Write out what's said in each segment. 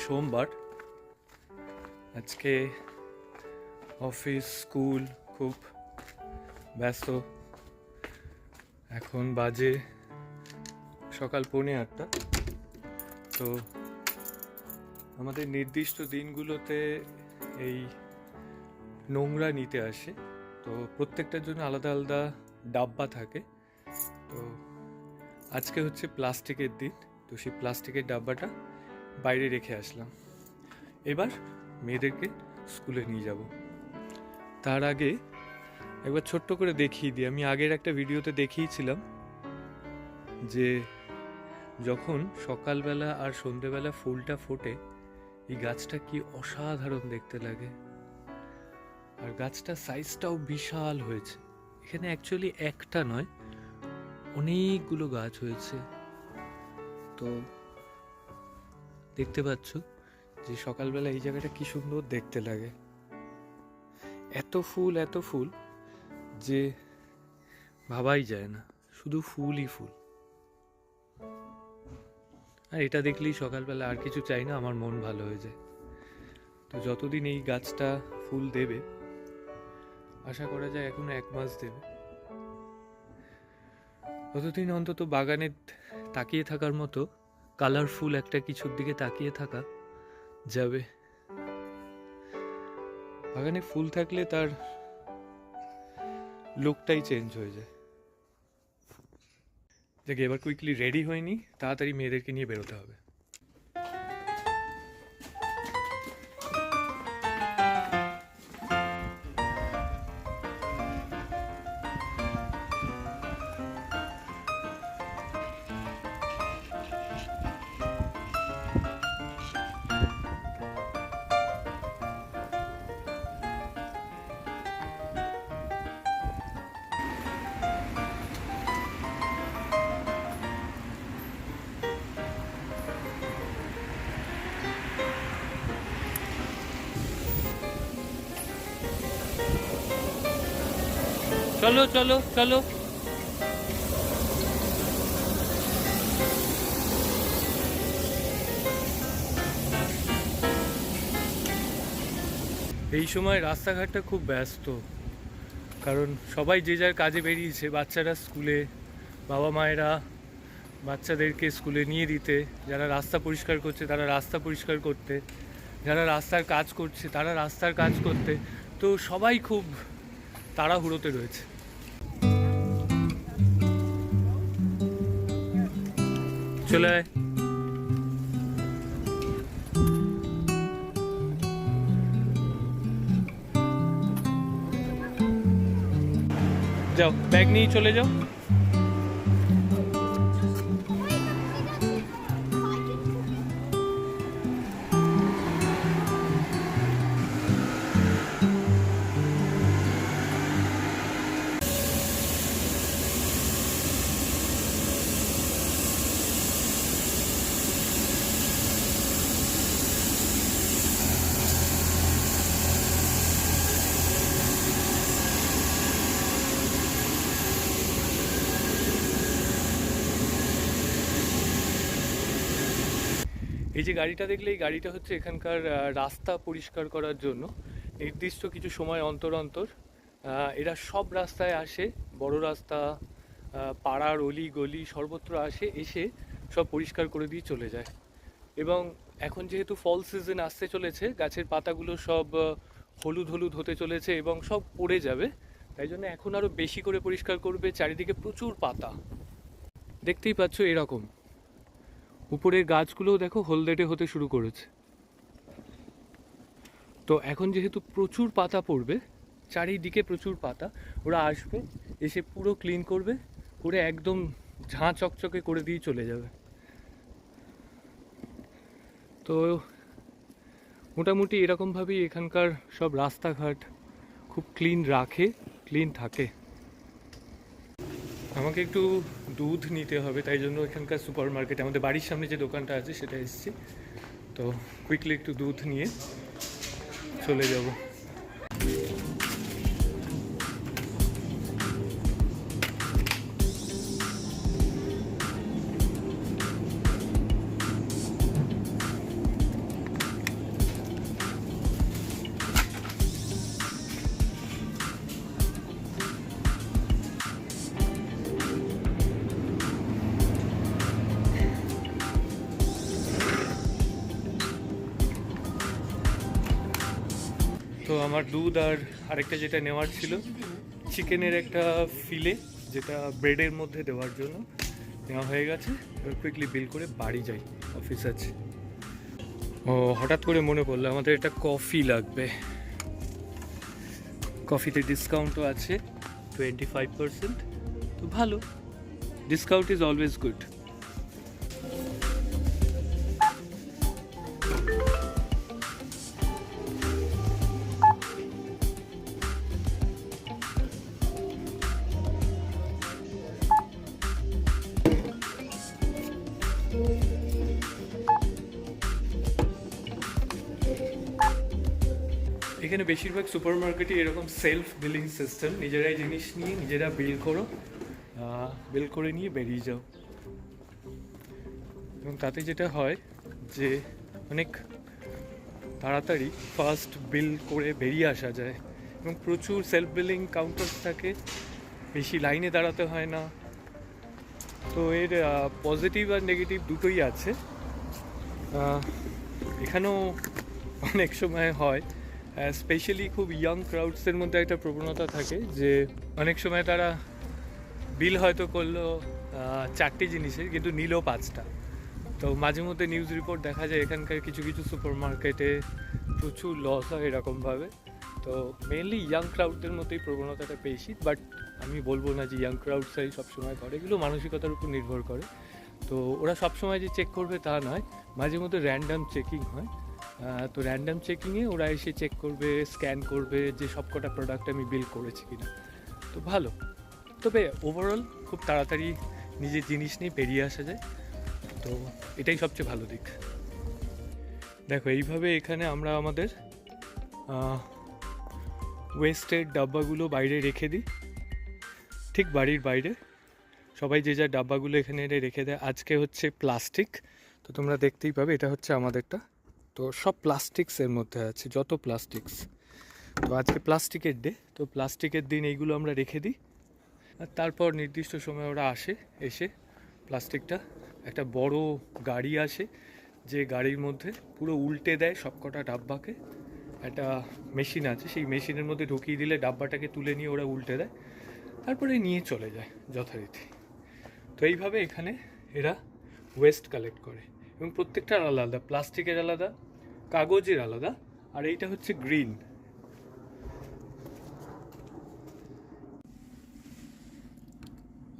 সোমবার। আজকে office, school খুব ব্যস্ত। এখন বাজে সকাল পৌনে আটটা। তো আমাদের নির্দিষ্ট দিনগুলোতে এই নোংরা নিতে আসে। তো প্রত্যেকটার জন্য আলাদা আলাদা ডাব্বা থাকে। তো আজকে হচ্ছে প্লাস্টিকের দিন। তো সেই প্লাস্টিকের ডাব্বাটা বাইরে রেখে আসলাম। এবার মেয়েদেরকে স্কুলে নিয়ে যাব। তার আগে একবার ছোট্ট করে দেখিয়ে দিই। আমি আগের একটা ভিডিওতে দেখিয়েছিলাম যে যখন সকালবেলা আর সন্ধেবেলা ফুলটা ফোটে, এই গাছটা কি অসাধারণ দেখতে লাগে। আর গাছটার সাইজটাও বিশাল হয়েছে। এখানে অ্যাকচুয়ালি একটা নয়, অনেকগুলো গাছ হয়েছে। তো দেখতে পাচ্ছ যে সকালবেলা এই জায়গাটা কি সুন্দর দেখতে লাগে। এত ফুল এত ফুল যে ভাবাই যায় না, শুধু ফুলই ফুল। আর এটা দেখলেই সকালবেলা আর কিছু চাই না, আমার মন ভালো হয়ে যায়। তো যতদিন এই গাছটা ফুল দেবে, আশা করা যায় এখনও এক মাস দেবে। ততদিন অন্তত বাগানে তাকিয়ে থাকার মতো কালারফুল একটা কিছুর দিকে তাকিয়ে থাকা যাবে। বাগানে ফুল থাকলে তার লুকটাই চেঞ্জ হয়ে যায়। দেখে এবার কুইকলি রেডি হয়নি, তাড়াতাড়ি মেয়েদেরকে নিয়ে বেরোতে হবে। চলো চলো চলো। এই সময় রাস্তাঘাটটা খুব ব্যস্ত। কারণ সবাই যে যার কাজে বেরিয়েছে, বাচ্চারা স্কুলে, বাবা মায়েরা বাচ্চাদেরকে স্কুলে নিয়ে দিতে, যারা রাস্তা পরিষ্কার করছে তারা রাস্তা পরিষ্কার করতে, যারা রাস্তার কাজ করছে তারা রাস্তার কাজ করতে। তো সবাই খুব তাড়াহুড়োতে রয়েছে। চলে আয়। যাও ব্যাগ নিয়ে চলে যাও। এই যে গাড়িটা দেখলে, এই গাড়িটা হচ্ছে এখানকার রাস্তা পরিষ্কার করার জন্য। নির্দিষ্ট কিছু সময় অন্তর অন্তর এরা সব রাস্তায় আসে, বড় রাস্তা পাড়ার অলি গলি সর্বত্র আসে, এসে সব পরিষ্কার করে দিয়ে চলে যায়। এবং এখন যেহেতু ফল সিজন আসতে চলেছে, গাছের পাতাগুলো সব হলুদ হলুদ হতে চলেছে এবং সব পড়ে যাবে, তাই জন্য এখন আরও বেশি করে পরিষ্কার করবে, চারিদিকে প্রচুর পাতা। দেখতেই পাচ্ছ এরকম। উপরের গাছগুলোও দেখো হলদেটে হতে শুরু করেছে। তো এখন যেহেতু প্রচুর পাতা পড়বে, চারিদিকে প্রচুর পাতা, ওরা আসবে, এসে পুরো ক্লিন করবে, করে একদম ঝাঁ চকচকে করে দিয়ে চলে যাবে। তো মোটামুটি এরকমভাবেই এখানকার সব রাস্তাঘাট খুব ক্লিন রাখে ক্লিন থাকে। আমাকে একটু দুধ নিতে হবে, তাই জন্য এখানকার সুপার মার্কেটে আমাদের বাড়ির সামনে যে দোকানটা আছে সেটা এসেছি। তো কুইকলি একটু দুধ নিয়ে চলে যাব। আমার দুধ আর আরেকটা যেটা নেওয়ার ছিল, চিকেনের একটা ফিলে, যেটা ব্রেডের মধ্যে দেওয়ার জন্য নেওয়া হয়ে গেছে। এবার কুইকলি বিল করে বাড়ি যাই অফিস আছে। ও, হঠাৎ করে মনে পড়ল, আমাদের একটা কফি লাগবে। কফিতে ডিসকাউন্টও আছে টোয়েন্টি ফাইভ পার্সেন্ট তো ভালো ডিসকাউন্ট ইজ অলওয়েজ গুড এখানে বেশিরভাগ সুপার মার্কেটে এরকম সেলফ বিলিং সিস্টেম নিজেরাই জিনিস নিয়ে নিজেরা বিল করো বিল করে নিয়ে বেরিয়ে যাও। এবং তাতে যেটা হয় যে অনেক তাড়াতাড়ি ফার্স্ট বিল করে বেরিয়ে আসা যায়। এবং প্রচুর সেলফ বিলিং কাউন্টার থাকে, বেশি লাইনে দাঁড়াতে হয় না। তো এর পজিটিভ আর নেগেটিভ দুটোই আছে। এখানেও অনেক সময় হয় স্পেশালি খুব ইয়াং ক্রাউডসের মধ্যে একটা প্রবণতা থাকে যে অনেক সময় তারা বিল হয়তো করল চারটে জিনিসের কিন্তু নিল পাঁচটা। তো মাঝে মধ্যে নিউজ রিপোর্ট দেখা যায় এখানকার কিছু কিছু সুপার মার্কেটে প্রচুর লস হয় এরকমভাবে। তো মেনলি ইয়াং ক্রাউডদের মতোই প্রবণতাটা বেশি বাট আমি বলব না যে ইয়াং ক্রাউডসাই সবসময় করে, এগুলো মানসিকতার উপর নির্ভর করে। তো ওরা সবসময় যে চেক করবে তা নয়, মাঝে মধ্যে র্যান্ডাম চেকিং হয়। তো র্যান্ডাম চেকিংয়ে ওরা এসে চেক করবে স্ক্যান করবে যে সবকটা প্রোডাক্ট আমি বিল করেছি কিনা। তো ভালো। তবে ওভারঅল খুব তাড়াতাড়ি নিজের জিনিস নিয়ে বেরিয়ে আসা যায়। তো এটাই সবচেয়ে ভালো দিক। দেখো, এইভাবে এখানে আমরা আমাদের ওয়েস্টের ডাব্বাগুলো বাইরে রেখে দিই। ঠিক বাড়ির বাইরে। সবাই যে যা ডাব্বাগুলো এখানে রেখে দেয়, আজকে হচ্ছে প্লাস্টিক তো তোমরা দেখতেই পাবে, এটা হচ্ছে আমাদেরটা। তো সব প্লাস্টিক্সের মধ্যে আছে, যত প্লাস্টিক্স তো আজকে প্লাস্টিকের ডে তো প্লাস্টিকের দিন এইগুলো আমরা রেখে দিই। আর তারপর নির্দিষ্ট সময় ওরা আসে, এসে প্লাস্টিকটা একটা বড় গাড়ি আসে, যে গাড়ির মধ্যে পুরো উল্টে দেয় সবকটা ডাব্বাকে। একটা মেশিন আছে, সেই মেশিনের মধ্যে ঢুকিয়ে দিলে ডাব্বাটাকে তুলে নিয়ে ওরা উল্টে দেয়। তারপরে নিয়ে চলে যায় যথারীতি। তো এইভাবে এখানে এরা ওয়েস্ট কালেক্ট করে। এবং প্রত্যেকটার আলাদা আলাদা। প্লাস্টিকের আলাদা, কাগজের আলাদা, আর এইটা হচ্ছে গ্রিন।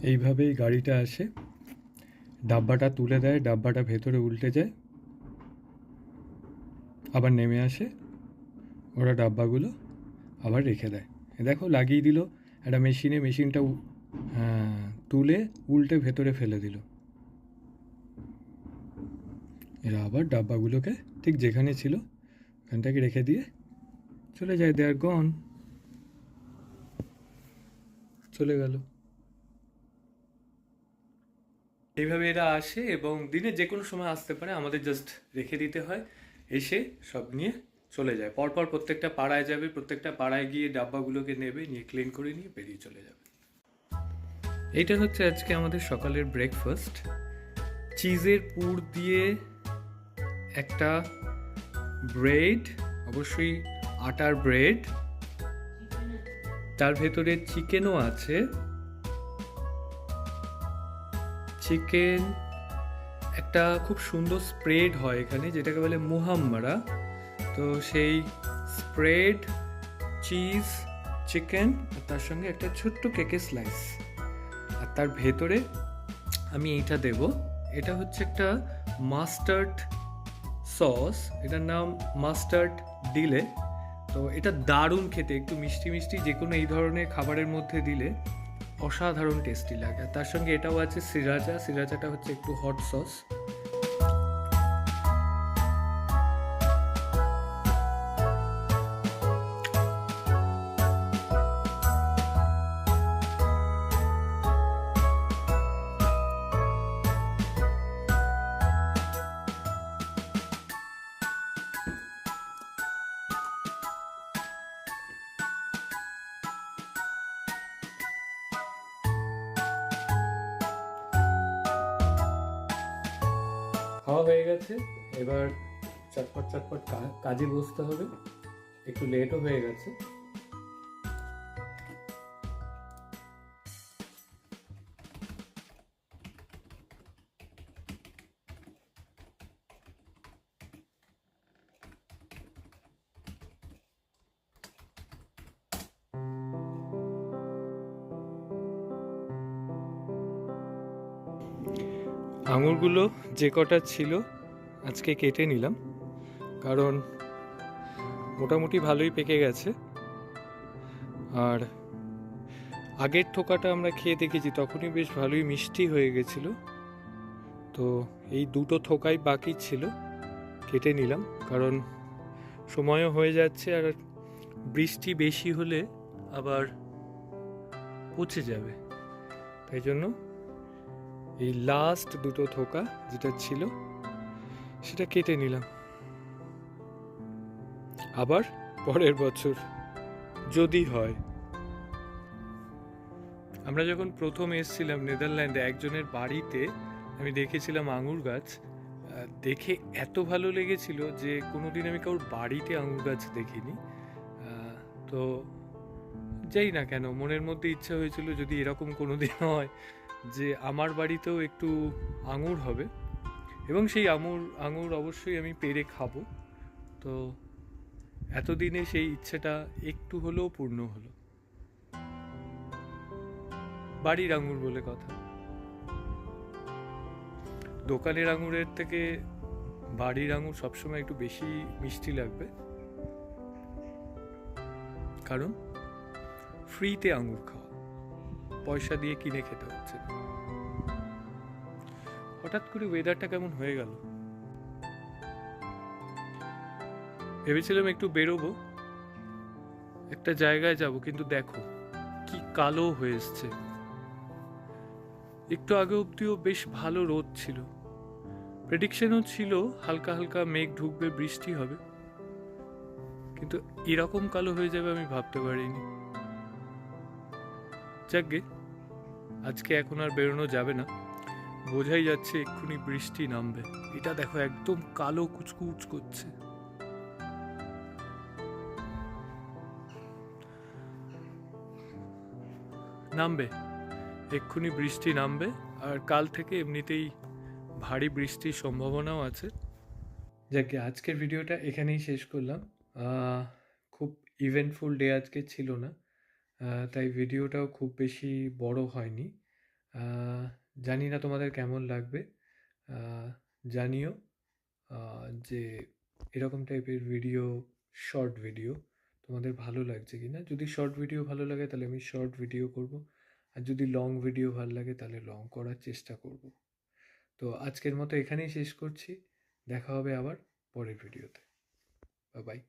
এইভাবেই গাড়িটা আসে। ডাব্বাটা তুলে দেয়, ডাব্বাটা ভেতরে উল্টে যায়। আবার নেমে আসে। ওরা ডাব্বাগুলো আবার রেখে দেয়। দেখো, লাগিয়ে দিল। একটা মেশিনে মেশিনটা হ্যাঁ তুলে উল্টে ভেতরে ফেলে দিল। এরা আবার ডাব্বাগুলোকে ঠিক যেখানে ছিল, ওখানটাকে রেখে দিয়ে চলে যায়। দে আর গন চলে গেল। এইভাবে এরা আসে এবং দিনে যে কোনো সময় আসতে পারে, আমাদের জাস্ট রেখে দিতে হয়। এসে সব নিয়ে চলে যায়। পরপর প্রত্যেকটা পাড়ায় যাবে, প্রত্যেকটা পাড়ায় গিয়ে ডাব্বাগুলোকে নেবে, নিয়ে ক্লিন করে নিয়ে বেরিয়ে চলে যাবে। এইটা হচ্ছে আজকে আমাদের সকালের ব্রেকফাস্ট চিজের পুর দিয়ে একটা ব্রেড, অবশ্যই আটার ব্রেড। তার ভেতরে চিকেনও আছে। চিকেন, একটা খুব সুন্দর স্প্রেড হয় এখানে, যেটাকে বলে মুহাম্মারা। তো সেই স্প্রেড, চিজ, চিকেন, আর তার সঙ্গে একটা ছোট্ট কেকের স্লাইস। আর তার ভেতরে আমি এইটা দেব। এটা হচ্ছে একটা মাস্টার্ড সস, এটার নাম মাস্টার্ড ডিলে তো এটা দারুণ খেতে, একটু মিষ্টি মিষ্টি যে কোনো এই ধরনের খাবারের মধ্যে দিলে অসাধারণ টেস্টি লাগে। তার সঙ্গে এটাও আছে সিরাজা সিরাজাটা হচ্ছে একটু হট সস খাওয়া হয়ে গেছে। এবার চটপট চটপট কাজে বসতে হবে। একটু লেটও হয়ে গেছে। আঙুরগুলো যে কটা ছিল আজকে কেটে নিলাম। কারণ মোটামুটি ভালোই পেকে গেছে। আর আগের ঠোকাটা আমরা খেয়ে দেখেছি, তখনই বেশ ভালোই মিষ্টি হয়ে গেছিল। তো এই দুটো থোকাই বাকি ছিল, কেটে নিলাম। কারণ সময়ও হয়ে যাচ্ছে আর বৃষ্টি বেশি হলে আবার পচে যাবে। তাই জন্য এই লাস্ট দুটো থোকা যেটা ছিল, সেটা কেটে নিলাম। আবার পরের বছর যদি হয়। আমরা যখন প্রথম এসেছিলাম নেদারল্যান্ডে একজনের বাড়িতে, আমি দেখেছিলাম আঙুর গাছ। দেখে এত ভালো লেগেছিল যে কোনোদিন আমি কারোর বাড়িতে আঙুর গাছ দেখিনি। তো যাই না কেন, মনের মধ্যে ইচ্ছা হয়েছিল যদি এরকম কোনো দিন হয় যে আমার বাড়িতেও একটু আঙুর হবে এবং সেই আঙুর আঙুর অবশ্যই আমি পেরে খাব। তো এতদিনে সেই ইচ্ছেটা একটু হলেও পূর্ণ হলো। বাড়ির আঙুর বলে কথা। দোকানের আঙুরের থেকে বাড়ির আঙুর সবসময় একটু বেশি মিষ্টি লাগবে। কারণ ফ্রিতে আঙুর খাওয়া। পয়সা দিয়ে কিনে খেতে হচ্ছে। হঠাৎ করে ওয়েদারটা কেমন হয়ে গেল? ভেবেছিলাম একটু বেরোবো। একটা জায়গায় যাব, কিন্তু দেখো, কি কালো হয়ে এসছে। একটু আগে অব্দিও বেশ ভালো রোদ ছিল। প্রেডিকশনও ছিল হালকা হালকা মেঘ ঢুকবে, বৃষ্টি হবে। কিন্তু এরকম কালো হয়ে যাবে আমি ভাবতে পারিনি। যাকগে আজকে এখন আর বেরোনো যাবে না। বোঝাই যাচ্ছে এক্ষুনি বৃষ্টি নামবে। এটা দেখো একদম কালো কুচকুচ করছে। নামবে। এক্ষুনি বৃষ্টি নামবে আর কাল থেকে এমনিতেই ভারী বৃষ্টির সম্ভাবনাও আছে। যাকে আজকের ভিডিওটা এখানেই শেষ করলাম। খুব ইভেন্টফুল ডে আজকে ছিল না। তাই ভিডিওটাও খুব বেশি বড় হয়নি। জানি না তোমাদের কেমন লাগবে। জানিও যে এরকম টাইপের ভিডিও, শর্ট ভিডিও তোমাদের ভালো লাগছে কি না যদি শর্ট ভিডিও ভালো লাগে তাহলে আমি শর্ট ভিডিও করব। আর যদি লং ভিডিও ভালো লাগে তাহলে লং করার চেষ্টা করব। তো আজকের মতো এখানেই শেষ করছি। দেখা হবে আবার পরের ভিডিওতে। বাই।